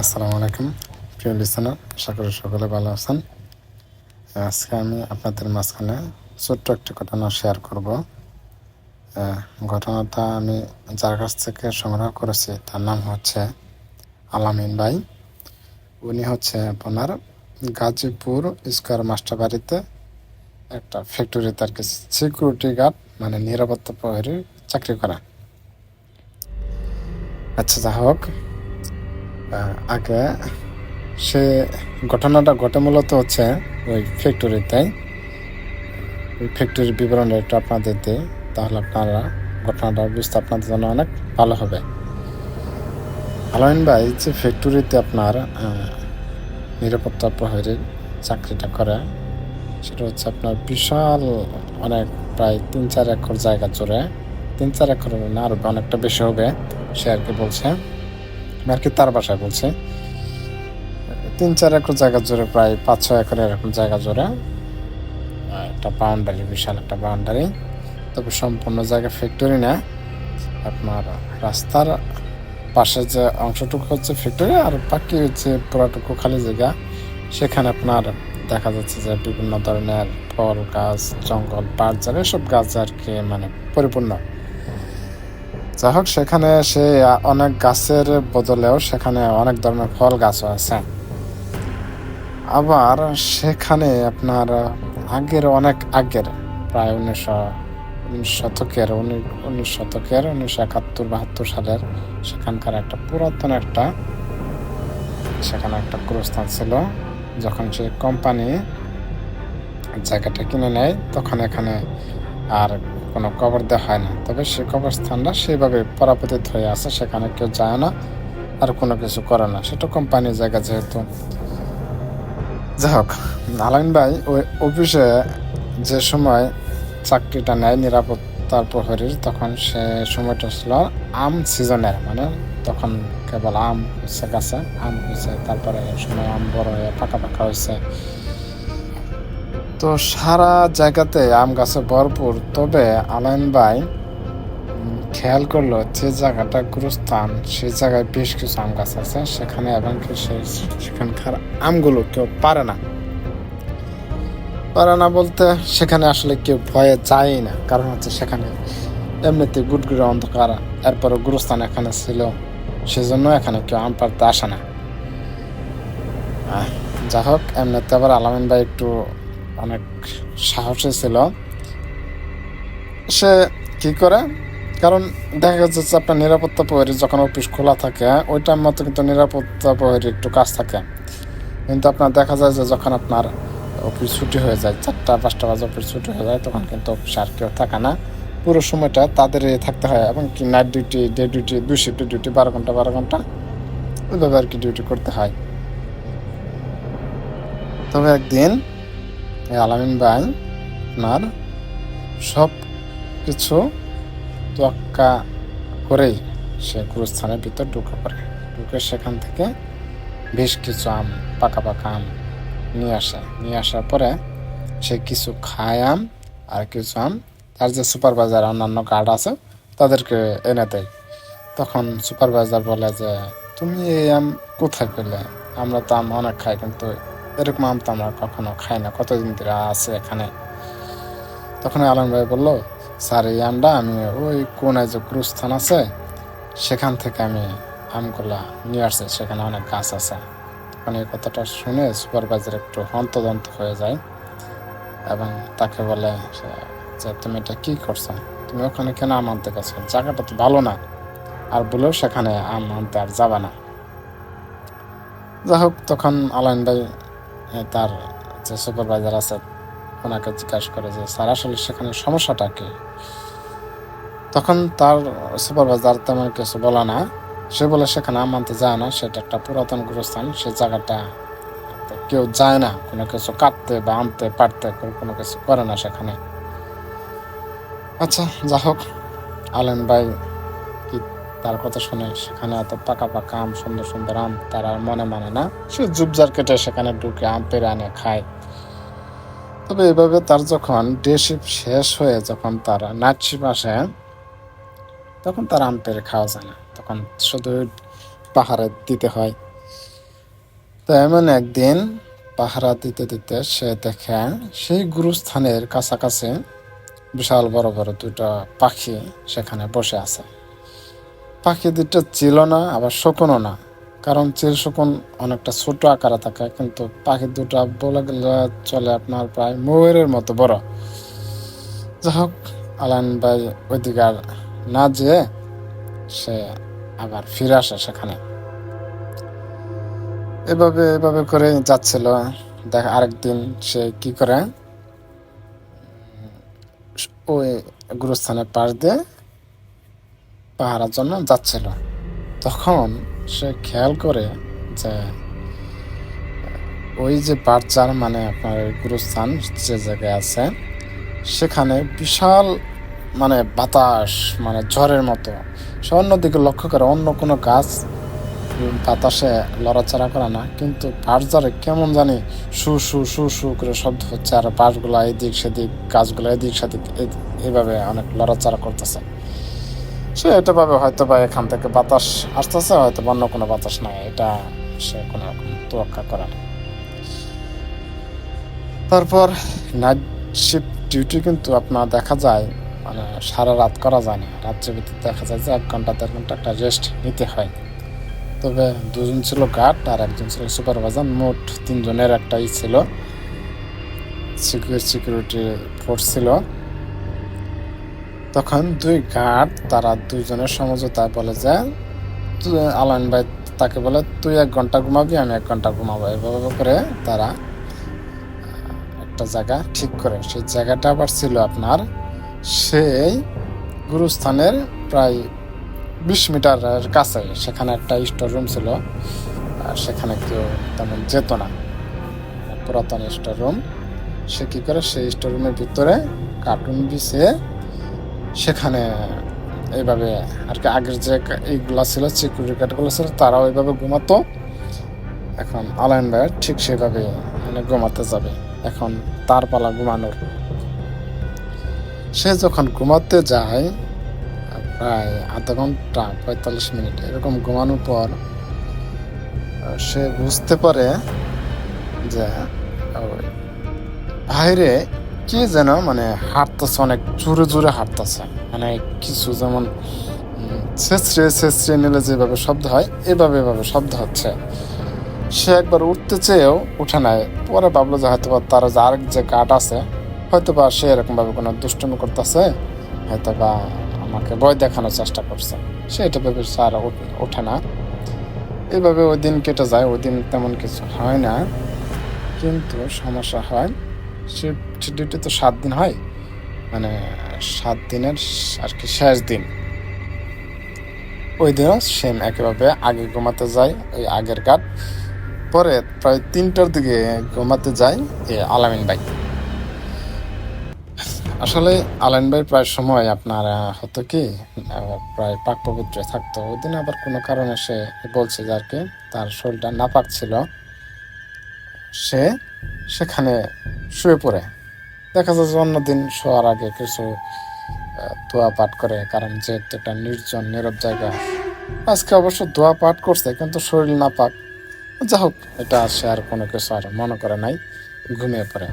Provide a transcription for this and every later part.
আসসালামু আলাইকুম। প্রিয় লিসনার আশা করি সকলে ভালো আছেন। আজকে আমি আপনাদের মাঝখানে ছোট্ট একটি ঘটনা শেয়ার করব। ঘটনাটা আমি যার কাছ থেকে সংগ্রহ করেছি, তার নাম হচ্ছে আলামিন ভাই। উনি হচ্ছে আপনার গাজীপুর স্কোয়ার মাস্টার বাড়িতে একটা ফ্যাক্টরিতে আর কি সিকিউরিটি গার্ড মানে নিরাপত্তা প্রহরীর চাকরি করা। আচ্ছা যা হোক আগে সে ঘটনাটা ঘটে মূলত হচ্ছে ওই ফ্যাক্টরিতে ওই ফ্যাক্টরির বিবরণটা একটু আপনাদের দিই, তাহলে আপনারা ঘটনাটা বুঝতে আপনাদের জন্য অনেক ভালো হবে। আলামিন ভাই, যে ফ্যাক্টরিতে আপনার নিরাপত্তা প্রহরীর চাকরিটা করে, সেটা হচ্ছে আপনার বিশাল অনেক, প্রায় তিন চার একর জায়গা জুড়ে। তিন চার একর না, আরও অনেকটা বেশি হবে, সে আর কি বলছে। আর কি তার বাসায় বলছে। তিন চার একর জায়গা জুড়ে, প্রায় পাঁচ ছয় একর এরকম জায়গা জুড়ে। একটা বাউন্ডারি বিশাল একটা বাউন্ডারি তবে সম্পূর্ণ জায়গা ফ্যাক্টরি না। আপনার রাস্তার পাশে যে অংশটুকু হচ্ছে ফ্যাক্টরি আর বাকি হচ্ছে পুরাটুকু খালি জায়গা, সেখানে আপনার দেখা যাচ্ছে যে বিভিন্ন ধরনের ফল, গাছ, জঙ্গল বাজার এসব গাছ আর কি মানে পরিপূর্ণ। যাই হোক, সেখানে সে অনেক গাছের বদলেও সেখানে অনেক ধরনের ফল গাছও আছে। আবার সেখানে আপনার আগের অনেক আগের, প্রায় উনিশশো, উনিশ শতকের উনিশ শতকের, উনিশশো একাত্তর, বাহাত্তর সালের সেখানকার একটা পুরাতন একটা, সেখানে একটা গুরুস্থান ছিল, যখন সে কোম্পানি জায়গাটা কিনে নেয়, তখন এখানে আর কোনো কবর দেওয়া হয় না। তবে সে কবরস্থানটা সেইভাবে পরাপতিত হয়ে আছে, সেখানে কেউ যায় না আর কোনো কিছু করে না। সেটা কোম্পানির জায়গা যেহেতু। যাই হোক আলাইন ভাই ওই অফিসে যে সময় চাকরিটা নেয় নিরাপত্তার প্রহরীর, তখন সে সময়টা ছিল আম সিজনের মানে তখন কেবল আম হচ্ছে গাছে, আম হয়েছে তারপরে সময় আম বড় হয়ে পাকা পাকা হয়েছে তো সারা জায়গাতে আম গাছে ভরপুর তবে আলাইন ভাই খেয়াল করল যে জায়গাটা গুরুস্থান সেই জায়গায় বেশ কিছু আম গাছ আছে সেখানে এবং সেখানকার আমগুলো কেউ পারে না। পারে না বলতে সেখানে আসলে কেউ ভয়ে যায় না কারণ হচ্ছে সেখানে এমনিতে গুটগুড়ে অন্ধকার এরপরে গুরুস্থান এখানে ছিল সেজন্য এখানে কেউ আম পারতে আসে না। আহ, যা হোক এমনিতে আবার আলামিন ভাই একটু অনেক সাহসী ছিল। সে কি করে? কারণ দেখা যাচ্ছে আপনার নিরাপত্তা প্রহরী যখন অফিস খোলা থাকে, ওই টাইম মতো কিন্তু নিরাপত্তা প্রহরী একটু কাজ থাকে। কিন্তু আপনার দেখা যায় যে যখন আপনার অফিস ছুটি হয়ে যায়, চারটা, পাঁচটা বাজে অফিস ছুটি হয়ে যায়, তখন কিন্তু অফিসে আর কেউ থাকে না। পুরো সময়টা তাদের থাকতে হয় এবং কি নাইট ডিউটি ডে ডিউটি দুই শিফট ডিউটি বারো ঘণ্টা বারো ঘণ্টা ওইভাবে আর কি ডিউটি করতে হয়। তবে একদিন এই আলামিন ভাই আপনার সব কিছু তোয়াক্কা করেই সে গুরুস্থানের ভিতর ঢুকে পড়ে। ঢুকে সেখান থেকে বেশ কিছু আম, পাকা পাকা আম নিয়ে আসে। নিয়ে আসার পরে সে কিছু খায় আম আর কিছু আম। তার যে সুপারভাইজার, অন্যান্য গার্ড আছে, তাদেরকে এনে দেয়। তখন সুপারভাইজার বলে যে, তুমি এই আম কোথায় পেলে? আমরা তো আম অনেক খাই, কিন্তু এরকম আম তো আমরা কখনো খাই না। কতদিন ধরে আছে এখানে? তখন আলম ভাই বলল, স্যার, এই আমটা আমি ওই কোনায় যে গুরুস্থান আছে, সেখান থেকে আমি আমগুলা নিয়ে আসছি। সেখানে অনেক গাছ আছে। তখন এই কথাটা শুনে সুপারভাইজার একটু হন্তদন্ত হয়ে যায় এবং তাকে বলে, যে তুমি এটা কী করছ? তুমি ওখানে কেন আম আনতে গেছো? জায়গাটা তো ভালো না। আর বলেও সেখানে আম আনতে আর যাবা না। যাই হোক, তখন আলাইন ভাই তার যে সুপারভাইজার আছে, ওনাকে জিজ্ঞাসা করে যে, স্যার, আসলে সেখানে সমস্যাটা কি? তখন তার সুপারভাইজার তেমন কিছু বলে না। সে বলে, সেখানে আম আনতে যায় না, সেটা একটা পুরাতন গুরুস্থান, সে জায়গাটা কেউ যায় না। কোনো কিছু কাটতে বা আনতে, পারতে কোনো কিছু করে না সেখানে। আচ্ছা যা হোক আলেন ভাই তার কথা শুনে সেখানে এত পাকা পাকা আম, সুন্দর সুন্দর আম তার আর মনে মানে না। সে জুবজার কেটে সেখানে ঢুকে আম পেরে আনে, খায়। তবে এভাবে তার যখন ডে শিফট শেষ হয়ে যখন তার নাইট শিফট আসে, তখন তার আম পেরে খাওয়া যায় না। তখন শুধু পাহাড়ে দিতে হয়। তো এমন একদিন পাহারা দিতে দিতে সে দেখে সেই গুরুস্থানের কাছাকাছি বিশাল বড় বড় দুটো পাখি সেখানে বসে আছে। পাখি দুটো ছিল না, আবার শকুনও না। কারণ চিল শকুন অনেকটা ছোট আকারে থাকে, কিন্তু পাখি দুটো বলে গেলে চলে আপনার প্রায় ময়ূরের মতো বড়। যাই হোক আলান ভাই আর না যেয়ে সে আবার ফিরে আসে সেখানে। এভাবে এভাবে করে যাচ্ছিল। দেখ, আরেকদিন সে কি করে? ওই গুরুস্থানের পাশ দিয়ে পাহারার জন্য যাচ্ছিল। তখন সে খেয়াল করে যে, ওই যে বাচ্চার মানে আপনার গুরুস্থান যে জায়গায় আছে, সেখানে বিশাল মানে বাতাস মানে ঝড়ের মতো। সে অন্যদিকে লক্ষ্য করে অন্য কোনো গাছ বাতাসে লড়াচড়া করে না, কিন্তু বাঁশঝাড়ে কেমন জানি সু সু সু সু করে শব্দ হচ্ছে, আর বাঁশগুলা এদিক সেদিক, গাছগুলো এদিক সেদিক এভাবে অনেক লড়াচড়া করতেছে। সে এটা ভাবে হয়তো বা এখান থেকে বাতাস আসতেছে, হয়তো অন্য কোনো বাতাস নাই, এটা সে কোনো রকম তোয়াক্কা করে না। তারপর নাইট শিফট ডিউটি কিন্তু আপনার দেখা যায় মানে সারা রাত করা যায় না। রাত্রের ভিতরে দেখা যায় যে এক ঘণ্টা, দেড় ঘণ্টা একটা রেস্ট নিতে হয়। তবে দুজন ছিল গার্ড আর একজন ছিল সুপারভাইজার মোট তিনজনের একটাই ছিল সিকিউরিটি ফোর্স ছিল। তখন দুই গার্ড তারা দুইজনের সমঝোতায় বলে যে আলান ভাই তাকে বলে, তুই এক ঘণ্টা ঘুমাবি, আমি এক ঘণ্টা ঘুমাবো। এভাবে করে তারা একটা জায়গা ঠিক করে। সেই জায়গাটা আবার ছিল আপনার সেই গুরুস্থানের প্রায় বিশ মিটারের কাছে। সেখানে একটা স্টোর রুম ছিল, আর সেখানে কেউ তেমন যেত না। পুরাতন স্টোর রুম। সে কী করে সেই স্টোর রুমের ভিতরে কার্টুন বিছিয়ে সেখানে এইভাবে আর কি আগের যে এইগুলা ছিল সিকিউরিটি গার্ডগুলো ছিল, তারাও এইভাবে ঘুমাতো। এখন আলাইন ভাই ঠিক সেভাবে মানে ঘুমাতে যাবে। এখন তার পালা ঘুমানোর। সে যখন ঘুমাতে যায়, প্রায় আধা ঘণ্টা পঁয়তাল্লিশ মিনিট এরকম ঘুমানোর পর, সে বুঝতে পারে যে বাইরে কি যেন মানে হাঁটতেছে, অনেক জোরে জোরে হাঁটতেছে। মানে কিছু যেমন ছেঁচড়ে ছেঁচড়ে নিলে যেভাবে শব্দ হয়, এভাবে এভাবে শব্দ হচ্ছে। সে একবার উঠতে চেয়েও উঠে নাই। পরে ভাবলো যে হয়তো বা তার যে আরেক যে গার্ড আছে হয়তো বা সে এরকমভাবে কোনো দুষ্টুমি করতেছে হয়তো বা আমাকে ভয় দেখানোর চেষ্টা করছে। সে এটা ভেবে আর ওঠে না। এভাবে ওই দিন কেটে যায়, ওই দিন তেমন কিছু হয় না। কিন্তু সমস্যা হয় শিফট ডিউটি তো সাত দিন হয়। মানে সাত দিনের আর কি শেষ দিন। ওই দিনও সেম একেভাবে আগে ঘুমাতে যায় ওই আগের গাট পরে প্রায় তিনটার দিকে ঘুমাতে যায় এ আলামিন ভাই। আসলে আলামিন ভাই প্রায় সময় আপনার হতো কি প্রায় পাক পবিত্র থাকতো। ওই দিন আবার কোনো কারণে সে বলছে যে আর কি, তার শরীরটা নাপাক ছিল। সে সেখানে শুয়ে পড়ে। দেখা যায় যে অন্যদিন শোয়ার আগে কিছু দোয়া পাঠ করে, কারণ যেহেতু একটা নির্জন, নীরব জায়গা। আজকে অবশ্য দোয়া পাঠ করছে, কিন্তু শরীর না পাক। যা হোক, এটা সে আর কোনো কিছু আর মনে করে নাই, ঘুমিয়ে পড়ে।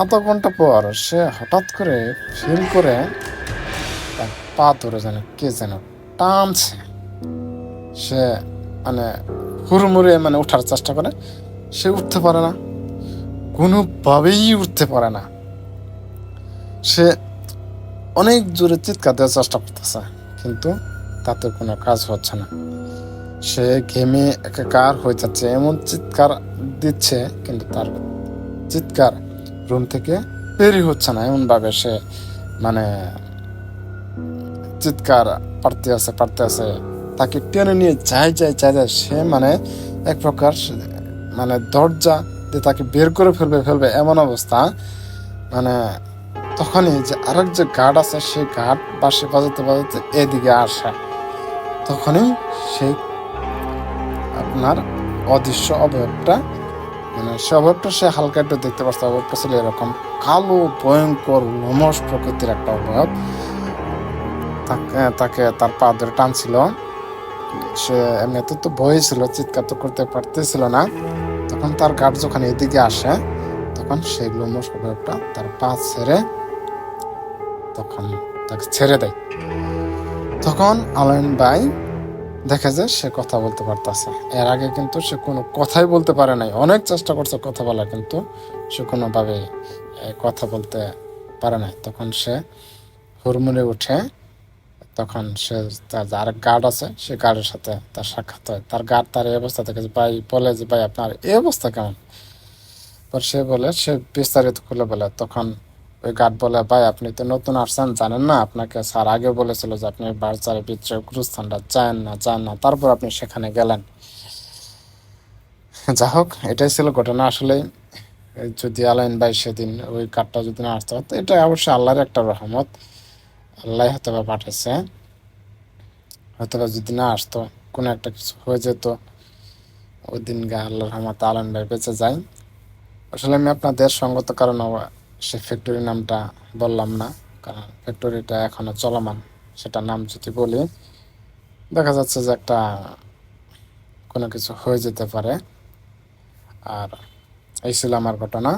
আধা ঘণ্টা পর সে হঠাৎ করে ফিল করে তার পা ধরে যেন কে যেন টানছে। সে মানে হুড়মুড়ে মানে ওঠার চেষ্টা করে, সে উঠতে পারে না। কোনোভাবেই উঠতে পারে না। সে অনেক জোরে চিৎকার দেওয়ার চেষ্টা করতেছে, কিন্তু তাতে কোনো কাজ হচ্ছে না। সে ঘেমে একাকার হয়ে যাচ্ছে, এমন চিৎকার দিচ্ছে, কিন্তু তার চিৎকার রুম থেকে বেরই হচ্ছে না। এমনভাবে সে মানে চিৎকার পারতে আছে পারতে আছে। তাকে টেনে নিয়ে যায় যায় যায় যায়। সে মানে এক প্রকার মানে দরজা দিয়ে তাকে বের করে ফেলবে ফেলবে এমন অবস্থা। মানে তখনই যে আরেক যে গার্ড আছে, সেই গার্ড বাসে বাজাতে বাজাতে এদিকে আসে। তখনই সেই আপনার অদৃশ্য অবয়বটা মানে সে অবয়বটা সে হালকা একটু দেখতে পাচ্ছে অবয়বটা ছিল এরকম কালো, ভয়ঙ্কর লোমস প্রকৃতির একটা অবয়ব। তাকে তাকে তার পা ধরে টানছিল। সে এমনিতে তো ভয় ছিল, চিৎকার তো করতে পারতেছিল না। তখন তার গার্ড যখন এদিকে আসে, তখন সেই গ্লোমো স্বভাবটা তার পা ছেড়ে তখন তাকে ছেড়ে দেয়। তখন আলমিন ভাই দেখে যে সে কথা বলতে পারতেছে। এর আগে কিন্তু সে কোনো কথাই বলতে পারে নাই। অনেক চেষ্টা করছে কথা বলা কিন্তু সে কোনোভাবে কথা বলতে পারে নাই। তখন সে হুড়মুড়ে উঠে তখন সে তার যে আরেক গার্ড আছে, সে গার্ডের সাথে তার সাক্ষাৎ হয়। তার গার্ড তার এই অবস্থা থেকে ভাই, বলে যে, ভাই, আপনার এই অবস্থা কেমন? পর সে বলে, সে বিস্তারিত খুলে বলে। তখন ওই গার্ড বলে, ভাই, আপনি তো নতুন আসছেন, জানেন না? আপনাকে স্যার আগে বলেছিল যে, আপনি বাচ্চার ভিতরে গুরুস্থানটা চান না চান না। তারপর আপনি সেখানে গেলেন। যা হোক, এটাই ছিল ঘটনা। আসলে যদি আলাইন ভাই সেদিন ওই কার্ডটা যদি না আসতে হতো এটা অবশ্যই আল্লাহর একটা রহমত। আল্লাহ হয়তো বা পাঠাইছে। হয়তো বা যদি না আসতো, কোনো একটা কিছু হয়ে যেত, ওই দিন গা আল্লাহ রহমত আলাইন ভাই বেঁচে যায়। আসলে আমি আপনাদের সঙ্গত কারণে সে ফ্যাক্টরি নামটা বললাম না, কারণ ফ্যাক্টরিটা এখনও চলমান, সেটা নাম যদি বলি, দেখা যাচ্ছে যে একটা কোনো কিছু হয়ে যেতে পারে। আর এই ছিল আমার ঘটনা।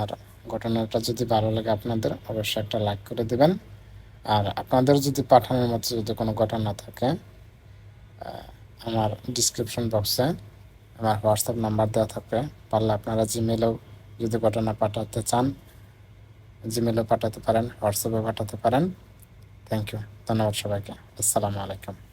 আর ঘটনাটা যদি ভালো লাগে আপনাদের, অবশ্যই একটা লাইক করে দিবেন। আর আপনাদের যদি পাঠানোর মতো যদি কোনো ঘটনা থাকে আমার ডিসক্রিপশন বক্সে আমার হোয়াটসঅ্যাপ নাম্বার দেওয়া থাকবে। পারলে আপনারা জিমেলেও যদি ঘটনা পাঠাতে চান জিমেলেও পাঠাতে পারেন হোয়াটসঅ্যাপে পাঠাতে পারেন। থ্যাংক ইউ ধন্যবাদ সবাইকে। আসসালামু আলাইকুম।